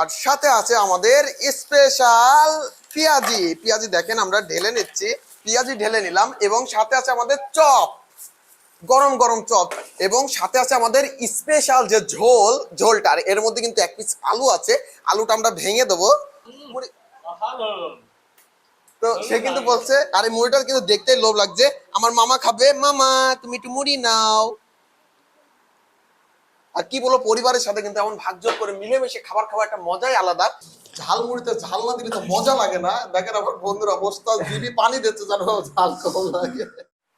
আর সাথে আছে আমাদের স্পেশাল পেঁয়াজি। পেঁয়াজি দেখেন, আমরা ঢেলে নিচ্ছি। পেঁয়াজি ঢেলে নিলাম এবং সাথে আছে আমাদের চপ, গরম গরম চপ এবং সাথে আছে আমাদের স্পেশাল যে ঝোল, ঝোলটা। আর এর মধ্যে কিন্তু এক পিস আলু আছে। আলুটা আমরা ভেঙে দেবো। তো সে কিন্তু বলছে, আরে মুড়িটা কিন্তু দেখতে লোভ লাগছে। আমার মামা খাবে, মামা, তুমি একটু মুড়ি নাও। আর কি বলো পরিবারের সাথে কিন্তু এমন ভাগযোগ করে মিলেমিশে খাবার খাওয়া একটা মজাই আলাদা। ঝাল মুড়িতে ঝাল না দিলে তো মজা লাগে না। দেখেন আমার বন্ধুর অবস্থা, জিবি পানি দিচ্ছে জানো ঝাল কম লাগে।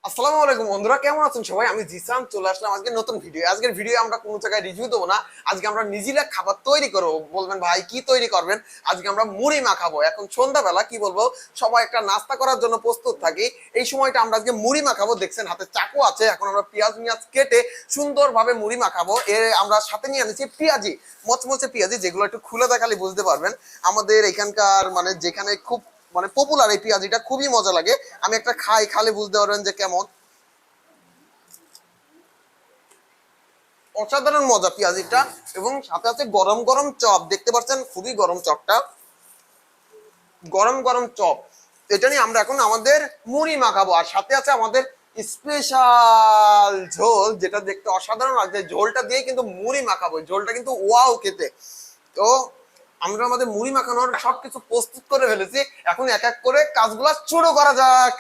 আসসালামু আলাইকুম বন্ধুরা, কেমন আছেন সবাই? আমি জিসান, চলে আসলাম আজকে নতুন ভিডিও আজকের ভিডিও আমরা কোনো জায়গায় রিভিউ দেবো না। আজকে আমরা নিজেরা খাবার তৈরি করব। বলবেন, ভাই, কি তৈরি করবেন? আজকে আমরা মুড়ি মাখাবো এখন সন্ধ্যাবেলা, কি বলব, সবাই একটা নাস্তা করার জন্য প্রস্তুত থাকি। এই সময়টা আমরা আজকে মুড়ি মাখাবো দেখছেন, হাতে চাকু আছে। এখন আমরা পেঁয়াজ মিয়াজ কেটে সুন্দরভাবে মুড়ি মাখাবো এর আমরা সাথে নিয়ে আনেছি পেঁয়াজি, মচমচে পেঁয়াজি, যেগুলো একটু খুলে দেখালে বুঝতে পারবেন। আমাদের এখানকার মানে যেখানে খুব মানে পপুলার এই পেঁয়াজিটা খুবই মজা লাগে। আমি একটা খাই, খালে বুঝতে পারবেন যে কেমন। অসাধারণ মজা পেঁয়াজিটা এবং সাথে আছে গরম গরম চপ। দেখতে পাচ্ছেন খুবই গরম চপটা। গরম গরম চপ। এটা নিয়ে আমরা এখন আমাদের মুড়ি মাখাবো। আর সাথে আছে আমাদের স্পেশাল ঝোল, যেটা দেখতে অসাধারণ লাগছে। ঝোলটা দিয়ে কিন্তু মুড়ি মাখাবো। ঝোলটা কিন্তু ওয়াও খেতে। তো আমরা আমাদের মুড়ি মাখানোর সবকিছু প্রস্তুত করে ফেলেছি। এখন এক এক করে কাজগুলো শুরু করা যাক।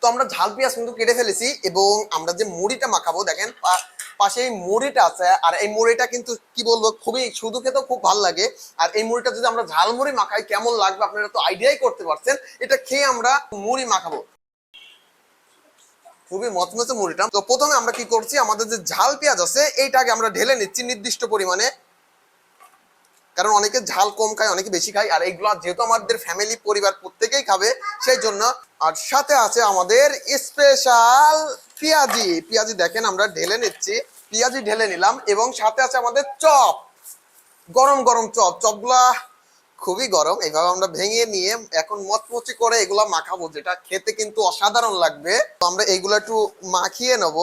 তো আমরা ঝাল, পেঁয়াজ কিন্তু কেটে ফেলেছি এবং আমরা যে মুড়িটা মাখাবো, দেখেন পাশে এই মুড়িটা আছে, আর এই মুড়িটা কিন্তু কি বলব, খুবই শুধু খেতেও খুব ভালো লাগে। আর এই মুড়িটা যদি আমরা ঝাল মুড়ি মাখাই, কেমন লাগবে আপনারা তো আইডিয়াই করতে পারছেন। এটা খেয়ে আমরা মুড়ি মাখাবো। খুবই মচমচে মুড়িটা। তো প্রথমে আমরা কি করছি, আমাদের যে ঝাল পেঁয়াজ আছে, এইটাকে আমরা ঢেলে নিচ্ছি নির্দিষ্ট পরিমাণে। কারণ অনেকে ঝাল কম খায়, অনেকে বেশি খায়, আর এইগুলো যেহেতু আমাদের ফ্যামিলি পরিবার প্রত্যেকেই খাবে, সেই জন্য। আর সাথে আছে আমাদের স্পেশাল পেঁয়াজি পেঁয়াজি দেখেন আমরা ঢেলে নিচ্ছি। পেঁয়াজি ঢেলে নিলাম এবং সাথে আছে আমাদের চপ, গরম গরম চপ। চপগুলা খুবই গরম এইভাবে আমরা ভেঙে নিয়ে এখন মচমচি করে এগুলা মাখাবো, যেটা খেতে কিন্তু অসাধারণ লাগবে। আমরা এইগুলা একটু মাখিয়ে নেব।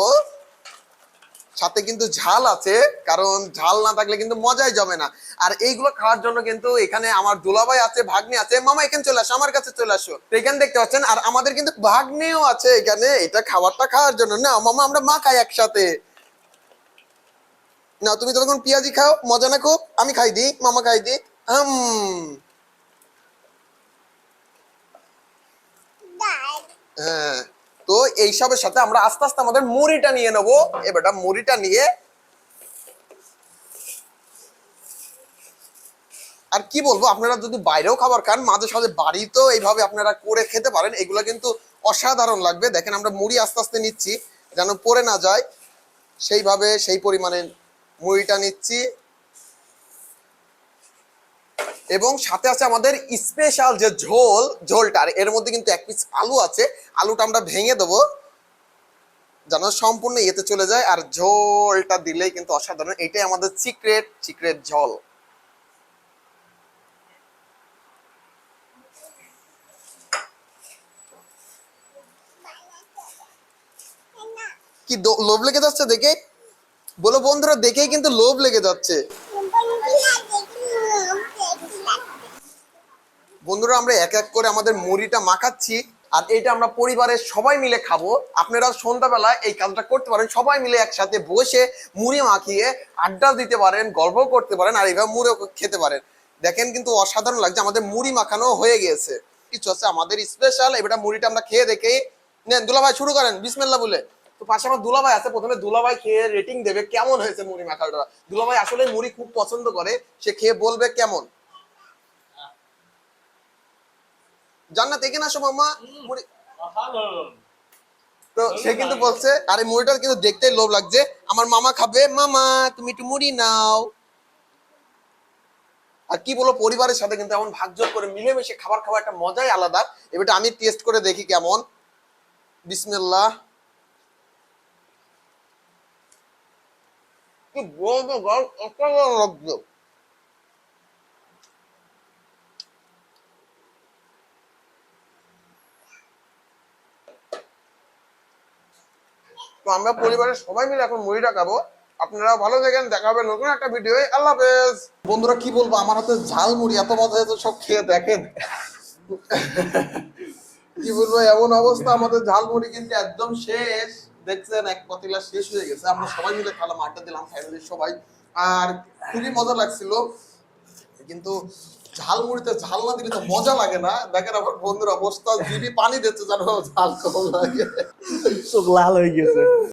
সাথে কিন্তু ঝাল আছে, কারণ ঝাল না থাকলে কিন্তু মজাই জমে না। আর এইগুলো খাওয়ার জন্য কিন্তু এখানে আমার দুলাভাই আছে, ভাগ্নি আছে, মামা এখানে চলে আসো, আমার কাছে চলে আসো। তো এখানে দেখতে পাচ্ছেন, আর আমাদের কিন্তু ভাগ্নিও আছে এখানে, এটা খাবারটা খাওয়ার জন্য। না, মামা, আমরা মা খাই একসাথে। না, তুমি তখন পেঁয়াজি খাও, মজা না খুব, আমি খাই দিই মামা খাই দিই হুম হ্যাঁ। এইসবের সাথে আমরা আস্তে আস্তে আমাদের মুড়িটা নিয়ে নেব। এবারটা মুড়িটা নিয়ে। আর কি বলব, আপনারা যদি বাইরেও খাবার খান, মাঝে সাঝে বাড়িতেও এইভাবে আপনারা করে খেতে পারেন, এগুলো কিন্তু অসাধারণ লাগবে। দেখেন আমরা মুড়ি আস্তে আস্তে নিচ্ছি, যেন পড়ে না যায়। সেইভাবে সেই পরিমাণে মুড়িটা নিচ্ছি। এবং সাথে আছে আমাদের স্পেশাল যে ঝোল, ঝোলটা এর মধ্যে কিন্তু এক পিস আলু আছে। আলুটা আমরা ভেঙে দেবো, যেন সম্পূর্ণ ইয়েতে চলে যায়, আর ঝোলটা দিলেই কিন্তু অসাধারণ। এটাই আমাদের সিক্রেট সিক্রেট ঝোল। কি লোভ লেগে যাচ্ছে দেখে? বলো বন্ধুরা, দেখেই কিন্তু লোভ লেগে যাচ্ছে। বন্ধুরা, আমরা এক এক করে আমাদের মুড়িটা মাখাচ্ছি আর এটা আমরা পরিবারের সবাই মিলে খাব। আপনারা সন্ধ্যাবেলা এই কাজটা করতে পারেন। সবাই মিলে একসাথে বসে মুড়ি মাখিয়ে আড্ডা দিতে পারেন গল্প করতে পারেন আর এইভাবে মুড়ি খেতে পারেন। দেখেন কিন্তু অসাধারণ লাগছে। আমাদের মুড়ি মাখানো হয়ে গিয়েছে। কিছু আছে আমাদের স্পেশাল এবার মুড়িটা আমরা খেয়ে দেখেই নেন, দুলাভাই শুরু করেন। বিসমিল্লা বলে। তো পাশে আমার দুলাভাই আছে। প্রথমে দুলাভাই খেয়ে রেটিং দেবে কেমন হয়েছে মুড়ি মাখাটা দুলাভাই আসলে মুড়ি খুব পছন্দ করে। সে খেয়ে বলবে কেমন? জান্নাত এখানে আসো মাম্মা মুড়ি। তো সে কিন্তু বলছে আরে মুড়িটা কিন্তু দেখতেই লোভ লাগছে। আমার মামা খাবে। মামা তুমি একটু মুড়ি নাও। আর কি বলো পরিবারের সাথে কিন্তু এমন ভাগযোগ করে মিলেমিশে খাবার খাওয়া একটা মজাই আলাদা। এবারটা আমি টেস্ট করে দেখি কেমন। বিসমিল্লাহ। কি বলব গো অসাধারণ তো আমরা পরিবারের সবাই মিলে এখন মুড়িটা খাব। আপনারা ভালো থাকেন, দেখা হবে নতুন একটা ভিডিও আল্লাহ হাফেজ। বন্ধুরা, কি বলব? আমার হাতে ঝাল মুড়ি, এত মজা হয়েছে, সব খেয়ে দেখেন। কি বলব, এমন অবস্থা, আমাদের ঝাল মুড়ি কিন্তু একদম শেষ। দেখছেন, এক পাতিলা শেষ হয়ে গেছে। আমরা সবাই মিলে খেলাম, আড্ডা দিলাম ফ্যামিলির সবাই। আর খুবই মজা লাগছিল। কিন্তু ঝাল মুড়িতে ঝাল না দিলে তো মজা লাগে না? দেখেন আমার বন্ধুর অবস্থা জিবি পানি দিচ্ছে যেন ঝাল কম লাগে। চোখ লাল হয়ে গেছে।